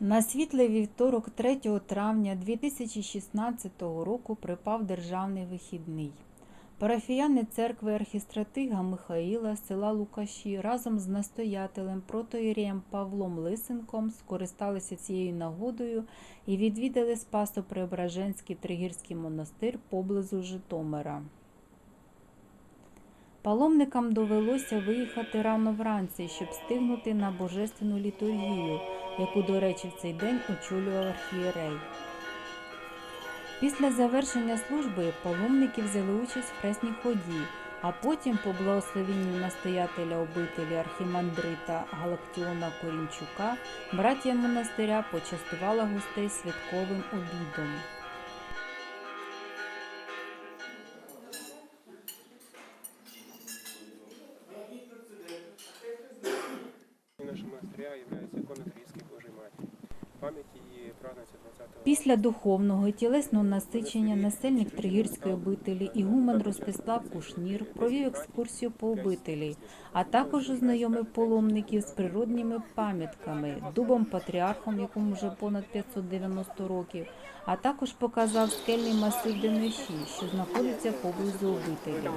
На світлий вівторок 3 травня 2016 року припав державний вихідний. Парафіяни церкви архістратига Михаїла села Лукаші разом з настоятелем протоїреєм Павлом Лисенком скористалися цією нагодою і відвідали Спасо-Преображенський Тригірський монастир поблизу Житомира. Паломникам довелося виїхати рано вранці, щоб встигнути на божественну літургію, яку, до речі, в цей день очолював архієрей. Після завершення служби паломники взяли участь в хресній ході, а потім, по благословенню настоятеля обителі архімандрита Галактіона Корінчука, братія монастиря почастувала гостей святковим обідом. Божьей Матери. Память її празднується 20 Після духовного і тілесного насичення насельник Тригірської обителі Ігумен Ростислав Кушнір провів екскурсію по обителі, а також ознайомив паломників з природніми пам'ятками, дубом патріархом, якому вже понад 590 років, а також показав скельний масив Дениші, що знаходиться поблизу обителі.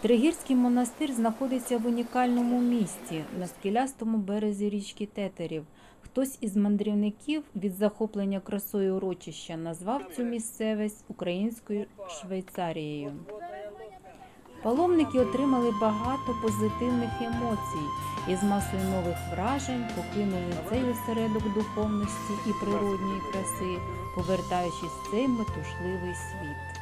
Тригірський монастир знаходиться в унікальному місті на скелястому березі річки Тетерів. Хтось із мандрівників від захоплення красою урочища назвав цю місцевість українською Швейцарією. Паломники отримали багато позитивних емоцій і з масою нових вражень покинули цей осередок духовності і природньої краси, повертаючись в цей метушливий світ.